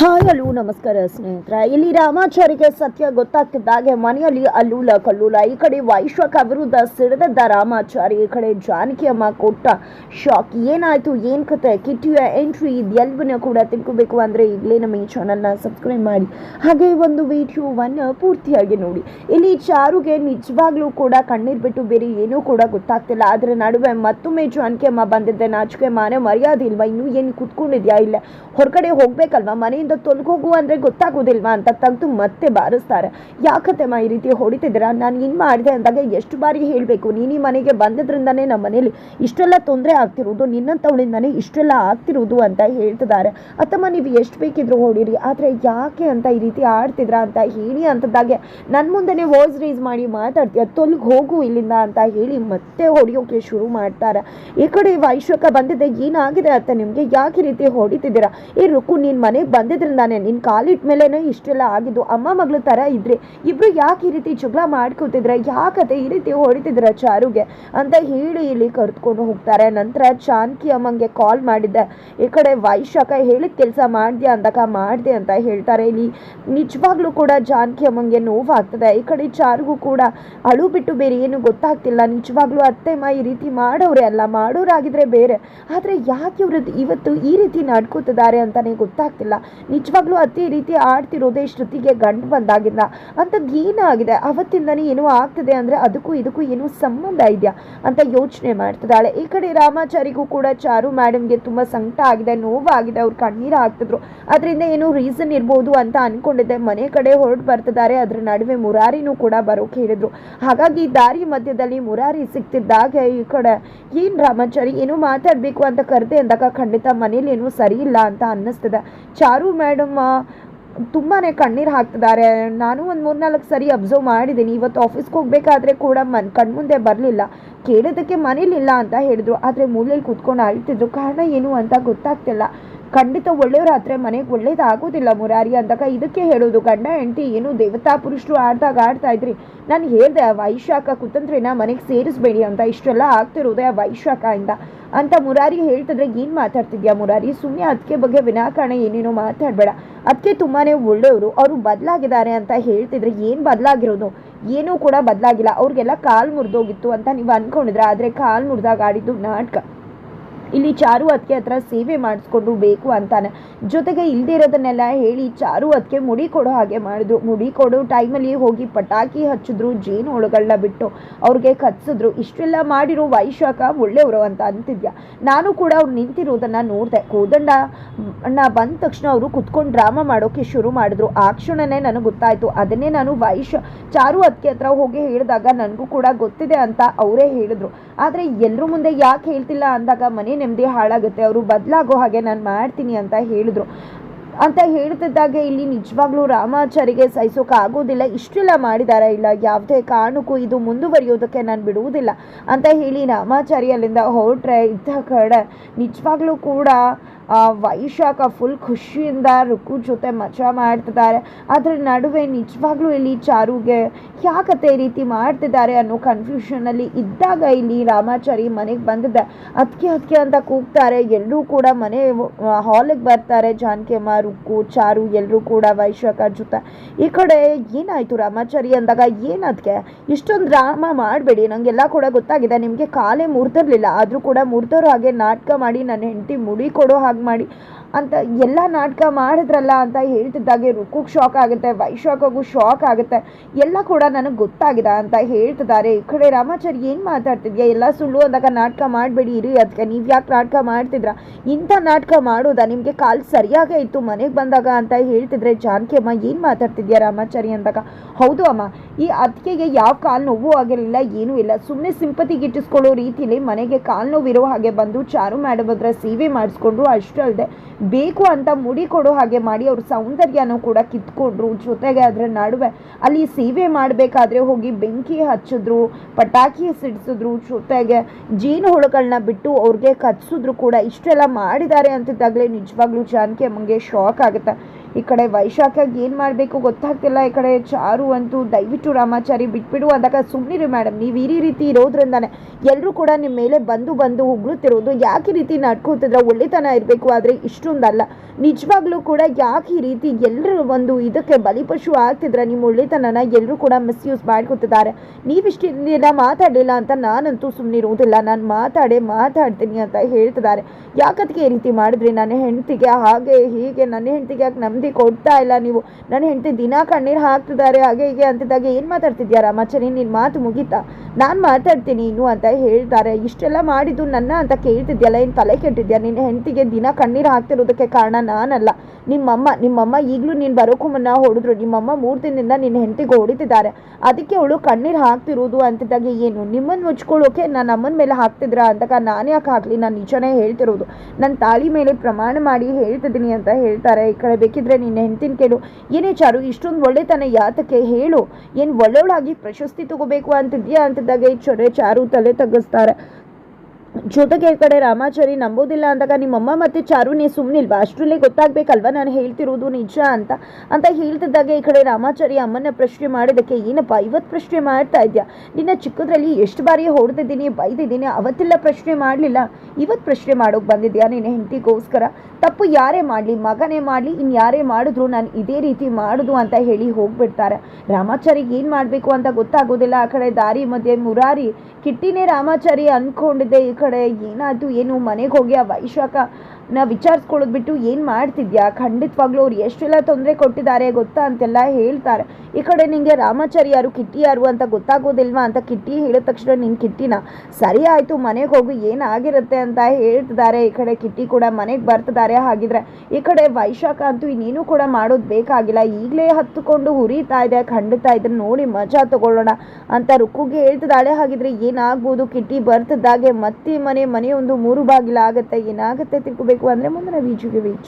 Hi hello ನಮಸ್ಕಾರ ಸ್ನೇಹಿತರೆ. ಇಲ್ಲಿ ರಾಮಾಚಾರಿಗೆ ಸತ್ಯ ಗೊತ್ತಾಗ್ತಿದ್ದಾಗೆ ಮನೆಯಲ್ಲಿ ಅಲ್ಲೂಲ ಕಲ್ಲೂಲ. ಈ ಕಡೆ ವೈಶ್ವಕ ವಿರುದ್ಧ ಸಿಡಿದದ್ದ ರಾಮಾಚಾರಿ, ಈ ಕಡೆ ಜಾನಕಿ ಅಮ್ಮ ಕೊಟ್ಟ ಶಾಕ್. ಏನಾಯಿತು? ಏನ್ ಕತೆ? ಕಿಟ್ಟಿಯ ಎಂಟ್ರಿ ಇದೆಲ್ಲವನ್ನ ಕೂಡ ತಿಳ್ಕೋಬೇಕು ಅಂದ್ರೆ ಈಗಲೇ ನಮ್ಮ ಈ ಚಾನಲ್ನ ಸಬ್ಸ್ಕ್ರೈಬ್ ಮಾಡಿ. ಹಾಗೆ ಒಂದು ವಿಡಿಯೋವನ್ನು ಪೂರ್ತಿಯಾಗಿ ನೋಡಿ. ಇಲ್ಲಿ ಚಾರುಗೆ ನಿಜವಾಗ್ಲೂ ಕೂಡ ಕಣ್ಣೀರು ಬಿಟ್ಟು ಬೇರೆ ಏನೂ ಕೂಡ ಗೊತ್ತಾಗ್ತಿಲ್ಲ. ಅದರ ನಡುವೆ ಮತ್ತೊಮ್ಮೆ ಜಾನಕಿ ಅಮ್ಮ ಬಂದಿದ್ದೆ. ನಾಚಿಕೆ, ಮಾನೆ, ಮರ್ಯಾದೆ ಇಲ್ವಾ? ಇನ್ನೂ ಏನು ಕುತ್ಕೊಂಡಿದ್ಯಾ? ಇಲ್ಲ, ಹೊರಗಡೆ ಹೋಗ್ಬೇಕಲ್ವಾ? ಮನೆಯಿಂದ ತೊಲಗೋಗು ಅಂದ್ರೆ ಗೊತ್ತಾಗೋದಿಲ್ವಾ ಅಂತ ತೆಗೆದು ಮತ್ತೆ ಬಾರಿಸ್ತಾರೆ. ಯಾಕತ್ತೆಮ್ಮ ಈ ರೀತಿ ಹೊಡಿತಿದ್ದೀರಾ? ನಾನು ಇನ್ನು ಮಾಡಿದೆ ಅಂದಾಗ ಎಷ್ಟು ಬಾರಿ ಹೇಳಬೇಕು? ನೀನು ಈ ಮನೆಗೆ ಬಂದಿದ್ರಿಂದನೇ ನಮ್ಮ ಮನೇಲಿ ಇಷ್ಟೆಲ್ಲ ತೊಂದರೆ ಆಗ್ತಿರೋದು, ನಿನ್ನಂಥವಳಿಂದನೇ ಇಷ್ಟೆಲ್ಲ ಆಗ್ತಿರೋದು ಅಂತ ಹೇಳ್ತಿದ್ದಾರೆ. ಅತ್ತಮ್ಮ, ನೀವು ಎಷ್ಟು ಬೇಕಿದ್ರು ಹೊಡೀರಿ. ಆದರೆ ಯಾಕೆ ಅಂತ ಈ ರೀತಿ ಆಡ್ತಿದ್ರ ಅಂತ ಹೇಳಿ ಅಂತದಾಗೆ ನನ್ನ ಮುಂದೆನೇ ವಾಯ್ಸ್ ರೇಸ್ ಮಾಡಿ ಮಾತಾಡ್ತೀಯ ತೊಲಗಿ ಹೋಗು ಇಲ್ಲಿಂದ ಅಂತ ಹೇಳಿ ಮತ್ತೆ ಹೊಡಿಯೋಕೆ ಶುರು ಮಾಡ್ತಾರೆ. ಈ ಕಡೆ ವೈಶ್ವಕ ಬಂದಿದ್ದೆ ಏನಾಗಿದೆ ಅಂತ ನಿಮಗೆ? ಯಾಕೆ ರೀತಿ ಹೊಡಿತಿದ್ದೀರಾ? ಈ ರುಕು ನಿನ್ ಮನೆಗೆ ಬಂದಿದ್ರಿಂದಾನೆ ನಿನ್ ಕಾಲಿಟ್ಟ ಮೇಲೆನೇ ಇಷ್ಟೆಲ್ಲ ಆಗಿದ್ದು ಅಮ್ಮ ಮಗಳು ತರ ಇದ್ರಿ, ಇಬ್ರು ಯಾಕೆ ಈ ರೀತಿ ಜಗಳ ಮಾಡ್ಕೊತಿದ್ರೆ? ಯಾಕತೆ ಈ ರೀತಿ ಹೊಡಿತಿದ್ರ ಚಾರುಗೆ? ಅಂತ ಹೇಳಿ ಇಲ್ಲಿ ಕರೆದುಕೊಂಡು ಹೋಗ್ತಾರೆ. ನಂತರ ಜಾನಕಿ ಅಮ್ಮಂಗೆ ಕಾಲ್ ಮಾಡಿದ್ದೆ. ಈ ಕಡೆ ವೈಶಾಖ ಹೇಳಿದ ಕೆಲಸ ಮಾಡ್ದೆ ಅಂದಾಗ ಮಾಡ್ದೆ ಅಂತ ಹೇಳ್ತಾರೆ. ಇಲ್ಲಿ ನಿಜವಾಗ್ಲೂ ಕೂಡ ಜಾನ್ಕಿ ಅಮ್ಮಂಗೆ ನೋವಾಗ್ತದೆ. ಈ ಕಡೆ ಚಾರುಗೂ ಕೂಡ ಅಳು ಬಿಟ್ಟು ಬೇರೆ ಏನು ಗೊತ್ತಾಗ್ತಿಲ್ಲ. ನಿಜವಾಗ್ಲೂ ಮಾ ಈ ರೀತಿ ಮಾಡೋರೆ ಅಲ್ಲ, ಮಾಡೋರಾಗಿದ್ರೆ ಬೇರೆ. ಆದರೆ ಯಾಕೆ ಇವರು ಇವತ್ತು ಈ ರೀತಿ ನಡ್ಕೋತಿದ್ದಾರೆ ಅಂತಾನೆ ಗೊತ್ತಾಗ್ತಿಲ್ಲ. ನಿಜವಾಗ್ಲೂ ಅತಿ ರೀತಿ ಆಡ್ತಿರೋದೇ ಶ್ರುತಿಗೆ ಗಂಡು ಬಂದಾಗಿಂದ. ಗೀನ ಆಗಿದೆ. ಅವತ್ತಿಂದನೇ ಏನೋ ಆಗ್ತದೆ ಅಂದರೆ ಅದಕ್ಕೂ ಇದಕ್ಕೂ ಏನೋ ಸಂಬಂಧ ಇದೆಯಾ ಅಂತ ಯೋಚನೆ ಮಾಡ್ತಿದ್ದಾಳೆ. ಈ ಕಡೆ ರಾಮಾಚಾರಿಗೂ ಕೂಡ ಚಾರು ಮೇಡಮ್ಗೆ ತುಂಬ ಸಂಕಟ ಆಗಿದೆ, ನೋವಾಗಿದೆ. ಅವ್ರು ಕಣ್ಣೀರು ಆಗ್ತಿದ್ರು ಅದರಿಂದ ಏನೋ ರೀಸನ್ ಇರ್ಬೋದು ಅಂತ ಅನ್ಕೊಂಡಿದ್ದೆ. ಮನೆ ಕಡೆ ಹೊರಟು ಬರ್ತಿದ್ದಾರೆ. ಅದ್ರ ನಡುವೆ ಮುರಾರಿನೂ ಕೂಡ ಬರೋಕೆ ಹೇಳಿದ್ರು. ಹಾಗಾಗಿ ದಾರಿ ಮಧ್ಯದಲ್ಲಿ ಮುರಾರಿ ಸಿಗ್ತಿದ್ದಾಗ ಈ ಕಡೆ. ಏನು ರಾಮಾಚಾರಿ, ಏನೋ ಮಾತಾಡಬೇಕು ಅಂತ ಕರೆದೆ ಅಂದಾಗ ಖಂಡಿತ ಮನೇಲಿ ಏನೂ ಸರಿ ಇಲ್ಲ ಅಂತ ಅನ್ನಿಸ್ತದೆ. ಚಾರು ಮೇಡಮ್ ತುಂಬಾ ಕಣ್ಣೀರು ಹಾಕ್ತಿದ್ದಾರೆ. ನಾನು ಒಂದು ಮೂರ್ನಾಲ್ಕು ಸರಿ ಅಬ್ಸರ್ವ್ ಮಾಡಿದ್ದೀನಿ ಇವತ್ತು ಆಫೀಸ್ಗೆ ಹೋಗ್ಬೇಕಾದ್ರೆ ಕೂಡ ಮನ್, ಕಣ್ಮುಂದೆ ಬರಲಿಲ್ಲ. ಕೇಳೋದಕ್ಕೆ ಮನೇಲಿಲ್ಲ ಅಂತ ಹೇಳಿದ್ರು. ಆದರೆ ಮೂಲೆಯಲ್ಲಿ ಕೂತ್ಕೊಂಡು ಅಳ್ತಿದ್ರು. ಕಾರಣ ಏನು ಅಂತ ಗೊತ್ತಾಗ್ತಿಲ್ಲ. ಖಂಡಿತ ಒಳ್ಳೆಯವರಾದ್ರೆ ಮನೆಗೆ ಒಳ್ಳೇದಾಗೋದಿಲ್ಲ ಮುರಾರಿ ಅಂದಾಗ ಇದಕ್ಕೆ ಹೇಳೋದು. ಗಂಡ, ಹೆಂಡತಿ, ಏನು ದೇವತಾ, ಪುರುಷರು ಆಡ್ದಾಗ ಆಡ್ತಾ ಇದ್ರಿ. ನಾನು ಹೇಳಿದೆ ವೈಶಾಖ, ಕುತಂತ್ರಿನ ಮನೆಗೆ ಸೇರಿಸ್ಬೇಡಿ ಅಂತ. ಇಷ್ಟೆಲ್ಲ ಆಗ್ತಿರೋದೆ ಆ ವೈಶಾಖ ಇಂದ. ಅಂತ ಮುರಾರಿ ಹೇಳ್ತಿದ್ರೆ ಏನು ಮಾತಾಡ್ತಿದ್ಯಾ ಮುರಾರಿ? ಸುಮ್ಮನೆ ಅದಕ್ಕೆ ಬಗ್ಗೆ ವಿನಾಕಾರಣ ಏನೇನೋ ಮಾತಾಡಬೇಡ. ಅದಕ್ಕೆ ತುಂಬಾನೇ ಒಳ್ಳೆಯವರು. ಅವರು ಬದಲಾಗಿದ್ದಾರೆ ಅಂತ ಹೇಳ್ತಿದ್ರೆ ಏನು ಬದಲಾಗಿರೋದು? ಏನೂ ಕೂಡ ಬದಲಾಗಿಲ್ಲ. ಅವ್ರಿಗೆಲ್ಲ ಕಾಲು ಮುರಿದೋಗಿತ್ತು ಅಂತ ನೀವು ಅನ್ಕೊಂಡಿದ್ರ. ಆದರೆ ಕಾಲು ಮುರಿದಾಗ ಆಡಿದ್ದು ನಾಟಕ. ಇಲ್ಲಿ ಚಾರು ಅದಕ್ಕೆ ಹತ್ರ ಸೇವೆ ಮಾಡಿಸ್ಕೊಂಡು ಬೇಕು ಅಂತಾನೆ. ಜೊತೆಗೆ ಇಲ್ದೇ ಇರೋದನ್ನೆಲ್ಲ ಹೇಳಿ ಚಾರು ಅದಕ್ಕೆ ಮುಡಿ ಕೊಡೋ ಹಾಗೆ ಮಾಡಿದ್ರು. ಮುಡಿ ಕೊಡೋ ಟೈಮಲ್ಲಿ ಹೋಗಿ ಪಟಾಕಿ ಹಚ್ಚಿದ್ರು, ಜೇನು ಹುಳುಗಳನ್ನ ಬಿಟ್ಟು ಅವ್ರಿಗೆ ಕಚ್ಚಿದ್ರು. ಇಷ್ಟೆಲ್ಲ ಮಾಡಿರೋ ವೈಶಾಖ ಒಳ್ಳೆಯವರು ಅಂತ ಅಂತಿದ್ಯಾ? ನಾನು ಕೂಡ ಅವ್ರು ನಿಂತಿರೋದನ್ನ ನೋಡಿದೆ. ಕೋದಂಡ ಅಣ್ಣ ಬಂದ ತಕ್ಷಣ ಅವರು ಕುತ್ಕೊಂಡು ಡ್ರಾಮಾ ಮಾಡೋಕೆ ಶುರು ಮಾಡಿದ್ರು. ಆ ಕ್ಷಣನೇ ನನಗೆ ಗೊತ್ತಾಯಿತು. ಅದನ್ನೇ ನಾನು ವೈಶ ಚಾರು ಅದಕ್ಕೆ ಹತ್ರ ಹೋಗಿ ಹೇಳಿದಾಗ ನನಗೂ ಕೂಡ ಗೊತ್ತಿದೆ ಅಂತ ಅವರೇ ಹೇಳಿದ್ರು. ಆದರೆ ಎಲ್ಲರೂ ಮುಂದೆ ಯಾಕೆ ಹೇಳ್ತಿಲ್ಲ ಅಂದಾಗ ಮನೆ ನೆಮ್ಮದಿ ಹಾಳಾಗುತ್ತೆ. ಅವರು ಬದಲಾಗೋ ಹಾಗೆ ನಾನು ಮಾಡ್ತೀನಿ ಅಂತ ಹೇಳಿದ್ರು. ಅಂತ ಹೇಳ್ತಿದ್ದಾಗೆ ಇಲ್ಲಿ ನಿಜವಾಗ್ಲೂ ರಾಮಾಚಾರಿಗೆ ಸಹಿಸೋಕೆ ಆಗೋದಿಲ್ಲ. ಇಷ್ಟೆಲ್ಲ ಮಾಡಿದಾರ ಇಲ್ಲ? ಯಾವುದೇ ಕಾರಣಕ್ಕೂ ಇದು ಮುಂದುವರಿಯೋದಕ್ಕೆ ನಾನು ಬಿಡುವುದಿಲ್ಲ. ಅಂತ ಹೇಳಿ ರಾಮಾಚಾರಿ ಅಲ್ಲಿಂದ ಹೊರಟ್ರೆ ಇದ್ದ ಕಡೆ ನಿಜವಾಗ್ಲೂ ಕೂಡ ವೈಶಾಖ ಫುಲ್ ಖುಷಿಯಿಂದ ರುಕು ಜೊತೆ ಮಜಾ ಮಾಡ್ತಿದ್ದಾರೆ. ಅದರ ನಡುವೆ ನಿಜವಾಗ್ಲೂ ಇಲ್ಲಿ ಚಾರುಗೆ ಯಾಕತ್ತೆ ಈ ರೀತಿ ಮಾಡ್ತಿದ್ದಾರೆ ಅನ್ನೋ ಕನ್ಫ್ಯೂಷನಲ್ಲಿ ಇದ್ದಾಗ ಇಲ್ಲಿ ರಾಮಾಚಾರಿ ಮನೆಗೆ ಬಂದಿದ್ದೆ ಅದಕ್ಕೆ ಅದಕ್ಕೆ ಅಂತ ಕೂಗ್ತಾರೆ. ಎಲ್ಲರೂ ಕೂಡ ಮನೆ ಹಾಲಿಗೆ ಬರ್ತಾರೆ. ಜಾನಕಿಯಮ್ಮ, ರುಕ್ಕು, ಚಾರು ಎಲ್ಲರೂ ಕೂಡ ವೈಶಾಖ ಜೊತೆ. ಈ ಕಡೆ ಏನಾಯಿತು ರಾಮಾಚಾರಿ ಅಂದಾಗ ಏನದಕ್ಕೆ ಇಷ್ಟೊಂದು ಡ್ರಾಮಾ ಮಾಡಬೇಡಿ. ನನಗೆಲ್ಲ ಕೂಡ ಗೊತ್ತಾಗಿದೆ. ನಿಮಗೆ ಕಾಲೇ ಮುರಿದಿರಲಿಲ್ಲ. ಆದರೂ ಕೂಡ ಮುರಿದೋರು ಹಾಗೆ ನಾಟಕ ಮಾಡಿ ನನ್ನ ಹೆಂಡತಿ ಮುಡಿ ಕೊಡೋ ಹಾಗೆ ಮಾಡಿ ಅಂತ ಎಲ್ಲ ನಾಟಕ ಮಾಡಿದ್ರಲ್ಲ ಅಂತ ಹೇಳ್ತಿದ್ದಾಗೆ ರುಕ್ಕುಗೆ ಶಾಕ್ ಆಗುತ್ತೆ ವೈಶಾಖಗೂ ಶಾಕ್ ಆಗುತ್ತೆ, ಎಲ್ಲ ಕೂಡ ನನಗೆ ಗೊತ್ತಾಗಿದೆ ಅಂತ ಹೇಳ್ತಿದ್ದಾರೆ. ಈ ಕಡೆ ರಾಮಾಚಾರಿ ಏನು ಮಾತಾಡ್ತಿದ್ಯಾ? ಎಲ್ಲ ಸುಳ್ಳು ಅಂದಾಗ ನಾಟಕ ಮಾಡಬೇಡಿ, ಇರಿ ಅದಕ್ಕೆ ನೀವು ಯಾಕೆ ನಾಟಕ ಮಾಡ್ತಿದ್ರ? ಇಂಥ ನಾಟಕ ಮಾಡೋದಾ? ನಿಮಗೆ ಕಾಲು ಸರಿಯಾಗೇ ಇತ್ತು ಮನೆಗೆ ಬಂದಾಗ ಅಂತ ಹೇಳ್ತಿದ್ರೆ ಜಾನಕಿ ಅಮ್ಮ ಏನು ಮಾತಾಡ್ತಿದ್ಯಾ ರಾಮಾಚಾರಿ ಅಂದಾಗ? ಹೌದು ಅಮ್ಮ, ಈ ಅದಕ್ಕೆ ಯಾವ ಕಾಲು ನೋವು ಆಗಿರಲಿಲ್ಲ, ಏನೂ ಇಲ್ಲ. ಸುಮ್ಮನೆ ಸಿಂಪತಿ ಗಿಟ್ಟಿಸ್ಕೊಳ್ಳೋ ರೀತಿಲಿ ಮನೆಗೆ ಕಾಲು ನೋವಿರೋ ಹಾಗೆ ಬಂದು ಚಾರು ಮೇಡಮ್ ಹತ್ರ ಸೇವೆ ಮಾಡಿಸ್ಕೊಂಡ್ರು ಅಷ್ಟೇ ಅಲ್ಲದೆ ಬೇಕು ಅಂತ ಮುಡಿ ಕೊಡೋ ಹಾಗೆ ಮಾಡಿ ಅವ್ರ ಸೌಂದರ್ಯನೂ ಕೂಡ ಕಿತ್ಕೊಂಡ್ರು. ಜೊತೆಗೆ ಅದರ ನಡುವೆ ಅಲ್ಲಿ ಸೇವೆ ಮಾಡಬೇಕಾದ್ರೆ ಹೋಗಿ ಬೆಂಕಿ ಹಚ್ಚಿದ್ರು, ಪಟಾಕಿ ಸಿಡಿಸಿದ್ರು, ಜೊತೆಗೆ ಜೇನು ಹುಳುಗಳನ್ನ ಬಿಟ್ಟು ಅವ್ರಿಗೆ ಕಚ್ಚಿದ್ರು ಕೂಡ. ಇಷ್ಟೆಲ್ಲ ಮಾಡಿದ್ದಾರೆ ಅಂತಿದ್ದಾಗಲೇ ನಿಜವಾಗ್ಲೂ ಜಾನಕಿ ಅಮ್ಮಂಗೆ ಶಾಕ್ ಆಗುತ್ತೆ. ಈ ಕಡೆ ವೈಶಾಖಿಯಾಗಿ ಏನು ಮಾಡಬೇಕು ಗೊತ್ತಾಗ್ತಿಲ್ಲ. ಈ ಕಡೆ ಚಾರು ಅಂತೂ ದಯವಿಟ್ಟು ರಾಮಾಚಾರಿ ಬಿಟ್ಬಿಡು ಅಂದಾಗ ಸುಮ್ಮನಿರಿ ಮೇಡಮ್ ನೀವು ಈ ರೀತಿ ಇರೋದ್ರಿಂದಾನೆ ಎಲ್ಲರೂ ಕೂಡ ನಿಮ್ಮ ಮೇಲೆ ಬಂದು ಬಂದು ಉಗುಳುತ್ತಿರೋದು. ಯಾಕೆ ರೀತಿ ನಡ್ಕೋತಿದ್ರೆ? ಒಳ್ಳೆತನ ಇರಬೇಕು ಆದರೆ ಇಷ್ಟೊಂದಲ್ಲ. ನಿಜವಾಗ್ಲೂ ಕೂಡ ಯಾಕೆ ಈ ರೀತಿ ಎಲ್ಲರೂ ಒಂದು ಇದಕ್ಕೆ ಬಲಿಪಶು ಆಗ್ತಿದ್ರೆ? ನಿಮ್ಮ ಒಳ್ಳೆತನನ ಎಲ್ಲರೂ ಕೂಡ ಮಿಸ್ಯೂಸ್ ಮಾಡ್ಕೊತಿದ್ದಾರೆ. ನೀವಿಷ್ಟು ದಿನ ಮಾತಾಡಲಿಲ್ಲ ಅಂತ ನಾನಂತೂ ಸುಮ್ಮನಿರುವುದಿಲ್ಲ ನಾನು ಮಾತಾಡೆ ಮಾತಾಡ್ತೀನಿ ಅಂತ ಹೇಳ್ತಿದ್ದಾರೆ. ಯಾಕದಕ್ಕೆ ಈ ರೀತಿ ಮಾಡಿದ್ರಿ? ನನ್ನ ಹೆಂಡತಿಗೆ ಹಾಗೆ ಹೀಗೆ, ನನ್ನ ಹೆಂಡತಿಗೆ ಯಾಕೆ ನೆಮ್ಮದಿ ಕೊಡ್ತಾ ಇಲ್ಲ ನೀವು. ನನ್ನ ಹೆಂಡತಿ ದಿನ ಕಣ್ಣೀರು ಹಾಕ್ತಿದ್ದಾರೆ. ಹಾಗೆ ಹೀಗೆ ಅಂತಿದ್ದಾಗ ಏನು ಮಾತಾಡ್ತಿದ್ಯಾ ರಾಮಾಚಾರಿ ನಿನ್ನ ಮಾತು ಮುಗೀತಾ? ನಾನು ಮಾತಾಡ್ತೀನಿ ಇನ್ನು ಅಂತ ಹೇಳ್ತಾರೆ. ಇಷ್ಟೆಲ್ಲ ಮಾಡಿದ್ದು ನನ್ನ ಅಂತ ಕೇಳ್ತಿದ್ಯಲ್ಲ, ಏನು ತಲೆ ಕೆಟ್ಟಿದ್ಯಾ? ನಿನ್ನ ಹೆಂಡತಿಗೆ ದಿನ ಕಣ್ಣೀರು ಹಾಕ್ತಿರೋದಕ್ಕೆ ಕಾರಣ ನಾನಲ್ಲ. ನಿಮ್ಮಮ್ಮ ನಿಮ್ಮಮ್ಮ ಈಗಲೂ ನೀನು ಬರೋಕ್ಕೂ ಮುನ್ನ ಹೊಡೆದ್ರು. ನಿಮ್ಮಮ್ಮ ಮೂರು ದಿನದಿಂದ ನಿನ್ನ ಹೆಂಡತಿಗೆ ಹೊಡಿತಿದ್ದಾರೆ. ಅದಕ್ಕೆ ಅವಳು ಕಣ್ಣೀರು ಹಾಕ್ತಿರೋದು ಅಂತಿದ್ದಾಗ ಏನು? ನಿಮ್ಮನ್ನು ಮುಚ್ಕೊಳ್ಳೋಕೆ ನನ್ನ ಅಮ್ಮನ ಮೇಲೆ ಹಾಕ್ತಿದ್ರಾ ಅಂತಕ ನಾನು ಯಾಕೆ ಹಾಕಲಿ? ನಾನು ನಿಜನೇ ಹೇಳ್ತಿರೋದು. ನನ್ನ ತಾಳಿ ಮೇಲೆ ಪ್ರಮಾಣ ಮಾಡಿ ಹೇಳ್ತಿದ್ದೀನಿ ಅಂತ ಹೇಳ್ತಾರೆ. ಈ ಕಡೆ ಬೇಕಿದ್ರೆ ನಿನ್ನ ಹೆಂಡ್ತಿನ ಕೇಳು. ಏನೇ ಚಾರು, ಇಷ್ಟೊಂದು ಒಳ್ಳೆತನ ಯಾತಕ್ಕೆ ಹೇಳು. ಏನು ಒಳ್ಳೆಯವಳಾಗಿ ಪ್ರಶಸ್ತಿ ತಗೋಬೇಕು ಅಂತಿದ್ಯಾ? ಅಂತಿದ್ದಾಗ ಈ ಚೊರೆ ಚಾರು ತಲೆ ತಗ್ಗಿಸ್ತಾರೆ. ಜೊತೆಗೆ ಈ ಕಡೆ ರಾಮಾಚಾರಿ ನಂಬೋದಿಲ್ಲ ಅಂದಾಗ ನಿಮ್ಮಮ್ಮ ಮತ್ತು ಚಾರು ನೀ ಸುಮ್ಮನಿಲ್ವಾ ಅಷ್ಟರಲ್ಲೇ ಗೊತ್ತಾಗ್ಬೇಕಲ್ವಾ ನಾನು ಹೇಳ್ತಿರೋದು ನಿಜ ಅಂತ? ಅಂತ ಹೇಳ್ತಿದ್ದಾಗ ಈ ಕಡೆ ರಾಮಾಚಾರಿ ಅಮ್ಮನ ಪ್ರಶ್ನೆ ಮಾಡಿದ್ದಕ್ಕೆ ಏನಪ್ಪ ಇವತ್ತು ಪ್ರಶ್ನೆ ಮಾಡ್ತಾ ಇದೆಯಾ? ನಿನ್ನ ಚಿಕ್ಕದ್ರಲ್ಲಿ ಎಷ್ಟು ಬಾರಿ ಹೊಡೆದಿದ್ದೀನಿ, ಬೈದಿದ್ದೀನಿ, ಅವತ್ತೆಲ್ಲ ಪ್ರಶ್ನೆ ಮಾಡಲಿಲ್ಲ. ಇವತ್ತು ಪ್ರಶ್ನೆ ಮಾಡೋಕೆ ಬಂದಿದ್ಯಾ ನಿನ್ನ ಹೆಂಡತಿಗೋಸ್ಕರ? ತಪ್ಪು ಯಾರೇ ಮಾಡಲಿ, ಮಗನೇ ಮಾಡಲಿ ಯಾರೇ ಮಾಡಿದ್ರು ನಾನು ಇದೇ ರೀತಿ ಮಾಡೋದು ಅಂತ ಹೇಳಿ ಹೋಗ್ಬಿಡ್ತಾರೆ. ರಾಮಾಚಾರಿಗೆ ಏನು ಮಾಡಬೇಕು ಅಂತ ಗೊತ್ತಾಗೋದಿಲ್ಲ. ಆ ಕಡೆ ದಾರಿ ಮಧ್ಯೆ ಮುರಾರಿ ಕಿಟ್ಟಿನೇ ರಾಮಾಚಾರಿ ಅಂದ್ಕೊಂಡಿದ್ದೆ ಈ ಏನಾಯ್ತು ಏನು ಮನೆಗೆ ಹೋಗಿ ಆ ವೈಶಾಖ ನಾ ವಿಚಾರಿಸ್ಕೊಳ್ಳೋದು ಬಿಟ್ಟು ಏನು ಮಾಡ್ತಿದ್ಯಾ? ಖಂಡಿತವಾಗ್ಲೂ ಅವ್ರು ಎಷ್ಟೆಲ್ಲ ತೊಂದರೆ ಕೊಟ್ಟಿದ್ದಾರೆ ಗೊತ್ತಾ ಅಂತೆಲ್ಲ ಹೇಳ್ತಾರೆ. ಈ ಕಡೆ ನಿಂಗೆ ರಾಮಾಚಾರಿ ಯಾರು, ಕಿಟ್ಟಿ ಯಾರು ಅಂತ ಗೊತ್ತಾಗೋದಿಲ್ವಾ ಅಂತ ಕಿಟ್ಟಿ ಹೇಳಿದ ತಕ್ಷಣ ನಿನ್ನ ಕಿಟ್ಟಿನ? ಸರಿ ಆಯಿತು, ಮನೆಗೆ ಹೋಗು ಏನಾಗಿರುತ್ತೆ ಅಂತ ಹೇಳ್ತಿದ್ದಾರೆ. ಈ ಕಡೆ ಕಿಟ್ಟಿ ಕೂಡ ಮನೆಗೆ ಬರ್ತಿದ್ದಾರೆ. ಹಾಗಿದ್ರೆ ಈ ಕಡೆ ವೈಶಾಖ ಅಂತೂ ಇನ್ನೇನು ಕೂಡ ಮಾಡೋದು ಬೇಕಾಗಿಲ್ಲ. ಈಗಲೇ ಹತ್ತುಕೊಂಡು ಹುರಿತಾ ಇದೆ. ಖಂಡಿತ ಇದನ್ನು ನೋಡಿ ಮಜಾ ತಗೊಳ್ಳೋಣ ಅಂತ ರುಕ್ಕುಗೆ ಹೇಳ್ತಿದ್ದಾಳೆ. ಹಾಗಿದ್ರೆ ಏನಾಗ್ಬೋದು? ಕಿಟ್ಟಿ ಬರ್ತಿದ್ದಾಗೆ ಮತ್ತೆ ಮನೆ ಮನೆ ಒಂದು ಮೂರು ಬಾಗಿಲ ಆಗುತ್ತೆ. ಏನಾಗುತ್ತೆ ತಿಳ್ಕೊಬೇಕು. ಅಂದರೆ ಮುಂದಿನ ವೀಜಿಗೆ ವೀಚ್